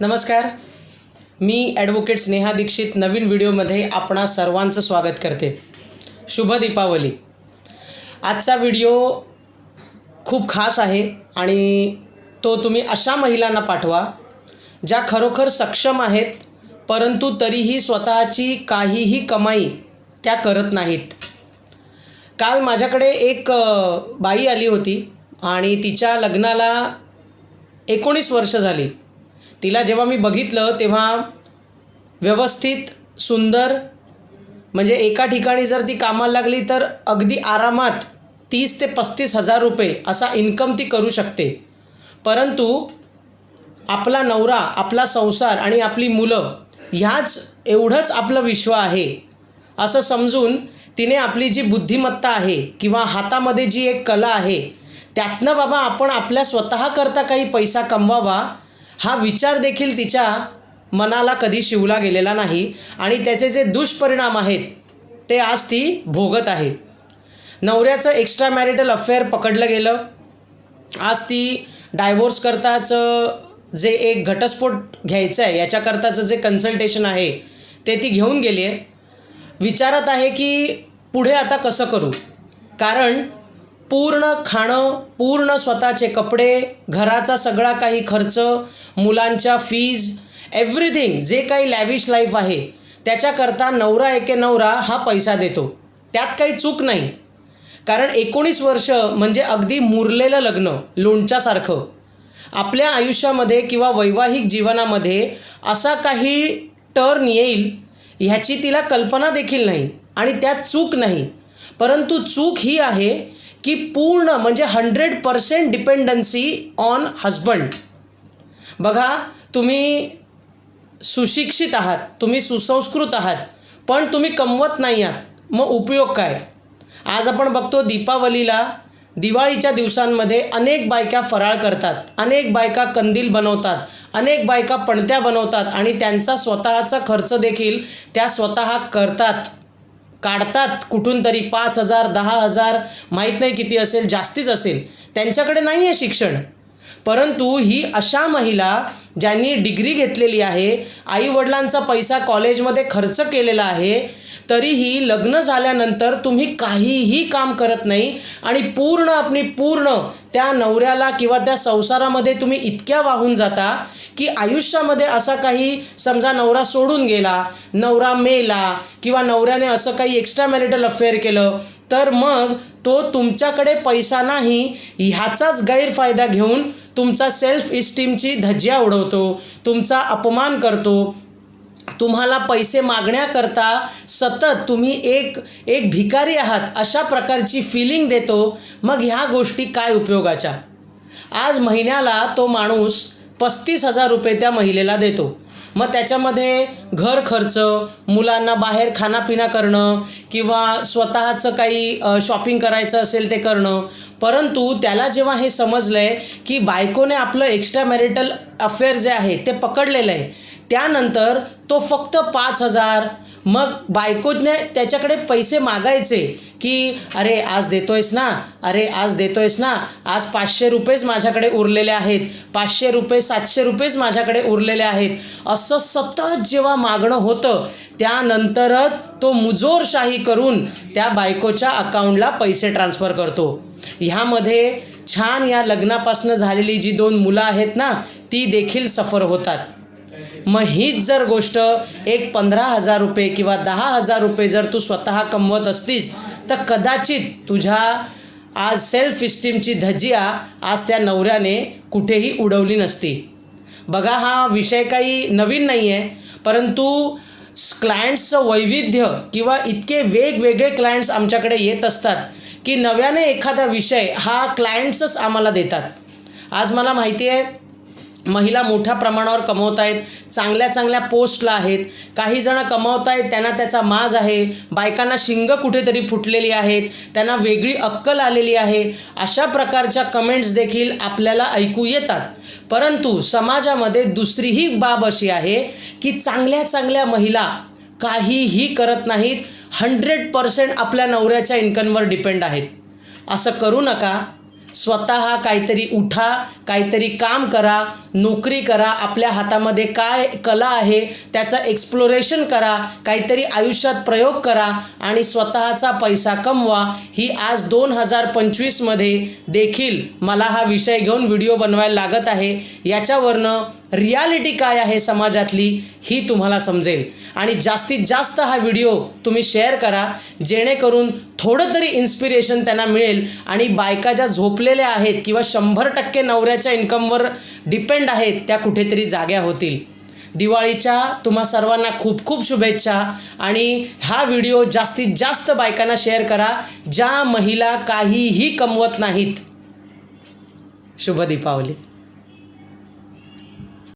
नमस्कार. मी ॲडव्होकेट स्नेहा दीक्षित नवीन व्हिडिओमध्ये आपणा सर्वांचं स्वागत करते. शुभ दीपावली. आजचा व्हिडिओ खूप खास आहे आणि तो तुम्ही अशा महिलांना पाठवा ज्या खरोखर सक्षम आहेत परंतु तरीही स्वतःची काहीही कमाई त्या करत नाहीत. काल माझ्याकडे एक बाई आली होती आणि तिच्या लग्नाला एकोणीस वर्ष झाली. तिला जेव्हा मी बघितलं तेव्हा व्यवस्थित सुंदर म्हणजे एका ठिकाणी जर ती कामाला लागली तर अगदी आरामात तीस ते पस्तीस हजार रुपये असा इन्कम ती करू शकते. परंतु आपला नवरा आपला संसार आणि आपली मुलं ह्याच एवढंच आपलं विश्व आहे. असं समजून तिने आपली जी बुद्धिमत्ता आहे किंवा हातामध्ये जी एक कला आहे त्यातनं बाबा आपण आपल्या स्वतःकरता काही पैसा कमवावा हा विचार देखील तिच्या मनाला कधी शिवला गेलेला नाही आणि त्याचे जे दुष्परिणाम आहेत ते आज ती भोगत आहे. नवऱ्याचं एक्स्ट्रा मॅरिटल अफेअर पकडलं गेलं. आज ती डायव्होर्स करताचं जे एक घटस्फोट घ्यायचं आहे याच्याकरताचं जे कन्सल्टेशन आहे ते ती घेऊन गेली आहे विचारत आहे की पुढे आता कसं करू? कारण पूर्ण खाणं पूर्ण स्वतःचे कपडे घराचा सगळा काही खर्च मुलांच्या फीज एव्हरीथिंग जे काही लॅविश लाईफ आहे त्याच्याकरता नवरा एके नवरा हा पैसा देतो. त्यात काही चूक नाही. कारण एकोणीस वर्ष म्हणजे अगदी मुरलेलं लग्न लोणच्यासारखं. आपल्या आयुष्यामध्ये किंवा वैवाहिक जीवनामध्ये असा काही टर्न येईल ह्याची तिला कल्पना देखील नाही आणि त्यात चूक नाही. परंतु चूक ही आहे की पूर्ण म्हणजे hundred percent dependency on husband बघा तुम्ही सुशिक्षित आहात तुम्ही सुसंस्कृत आहात पण तुम्ही कमवत नाही आहात मग उपयोग काय? आज आपण बघतो दीपावलीला दिवाळीच्या दिवसांमध्ये अनेक बायका फराळ करतात अनेक बायका कंदील बनवतात अनेक बायका पणत्या बनवतात आणि त्यांचा स्वतःचा खर्च देखील त्या स्वतः करतात. काढतात कुठून तरी पाच हजार दहा हजार माहीत नाही किती असेल जास्तीच असेल. त्यांच्याकडे नाही आहे शिक्षण. परंतु ही अशा महिला ज्यांनी डिग्री घेतलेली आहे आईवडिलांचा पैसा कॉलेजमध्ये खर्च केलेला आहे तरीही लग्न झाल्यानंतर तुम्ही काहीही काम करत नाही आणि पूर्ण आपली पूर्ण त्या नवऱ्याला किंवा त्या संसारामध्ये तुम्ही इतक्या वाहून जाता की आयुष्यामध्ये असा काही समजा नवरा सोडून गेला नवरा मेला किंवा नवऱ्याने असं काही एक्स्ट्रा मॅरिटल अफेअर केलं तर मग तो तुमच्याकडे पैसा नाही ह्याचाच गैरफायदा घेऊन तुमचा सेल्फ इस्टीमची धज्जिया उडवतो तुमचा अपमान करतो तुम्हाला पैसे मागण्याकरता सतत तुम्ही एक एक भिकारी आहात अशा प्रकारची फिलिंग देतो मग ह्या गोष्टी काय उपयोगाच्या? आज महिन्याला तो माणूस पस्तीस हजार रुपये त्या महिलेला देतो. मग त्याच्यामध्ये घर खर्च मुलांना बाहेर खानापिना करणं किंवा स्वतःचं काही शॉपिंग करायचं असेल ते करणं. परंतु त्याला जेव्हा हे समजलं आहे की बायकोने आपलं एक्स्ट्रा मॅरिटल अफेअर जे आहे ते पकडलेलं आहे त्यानंतर तो फक्त पाच हजार. मग बायकोने त्याच्याकडे पैसे मागायचे की अरे आज देतोयस ना? अरे आज देतोयस ना? आज पाचशे रुपयेच माझ्याकडे उरलेले आहेत. पाचशे रुपये सातशे रुपयेच माझ्याकडे उरलेले आहेत. असं सतत जेव्हा मागणं होतं त्यानंतरच तो मुजोरशाही करून त्या बायकोच्या अकाउंटला पैसे ट्रान्स्फर करतो. ह्यामध्ये छान या लग्नापासून झालेली जी दोन मुलं आहेत ना ती देखील सफर होतात. मग हीच जर गोष्ट एक पंधरा हजार रुपये किंवा दहा हजार रुपये जर तू स्वतः कमवत असतीस तर कदाचित तुझ्या आज सेल्फ इस्टीमची धजिया आज त्या नवऱ्याने कुठेही उडवली नसती. बघा हा विषय काही नवीन नाही आहे परंतु क्लायंट्सचं वैविध्य किंवा इतके वेगवेगळे क्लायंट्स आमच्याकडे येत असतात की नव्याने एखादा विषय हा क्लायंट्सच आम्हाला देतात. आज मला माहिती आहे महिला मोठ्या प्रमाणावर कमवत आहेत चांगल्या चांगल्या पोस्टला आहेत. काही जणं कमावत आहेत त्यांना त्याचा माज आहे. बायकांना शिंग कुठेतरी फुटलेली आहेत. त्यांना वेगळी अक्कल आलेली आहे. अशा प्रकारच्या कमेंट्स देखील आपल्याला ऐकू येतात. परंतु समाजामध्ये दुसरीही बाब अशी आहे की चांगल्या चांगल्या महिला काहीही करत नाहीत. हंड्रेड पर्सेंट आपल्या नवऱ्याच्या इन्कमवर डिपेंड आहेत. असं करू नका. स्वतः काहीतरी उठा काहीतरी काम करा नोकरी करा आपल्या हातामध्ये काय कला आहे त्याचं एक्सप्लोरेशन करा काहीतरी आयुष्यात प्रयोग करा आणि स्वतःचा पैसा कमवा ही आज दोन हजार पंचवीसमध्ये देखील मला हा विषय घेऊन व्हिडिओ बनवायला लागत आहे. याच्यावरनं रियालिटी काय आहे समाजातली? ही तुम्हाला समजेल. आणि जास्तीत जास्त हा व्हिडिओ तुम्ही शेअर करा जेणेकरून थोडं तरी इन्स्पिरेशन त्यांना मिळेल आणि बायका ज्या झोपलेल्या आहेत किंवा शंभर टक्के नवऱ्याच्या इन्कमवर डिपेंड आहेत त्या कुठेतरी जाग्या होतील. दिवाळीच्या तुम्हा सर्वांना खूप खूप शुभेच्छा आणि हा व्हिडिओ जास्तीत जास्त बायकांना शेअर करा ज्या महिला काहीही कमवत नाहीत. शुभ दीपावली.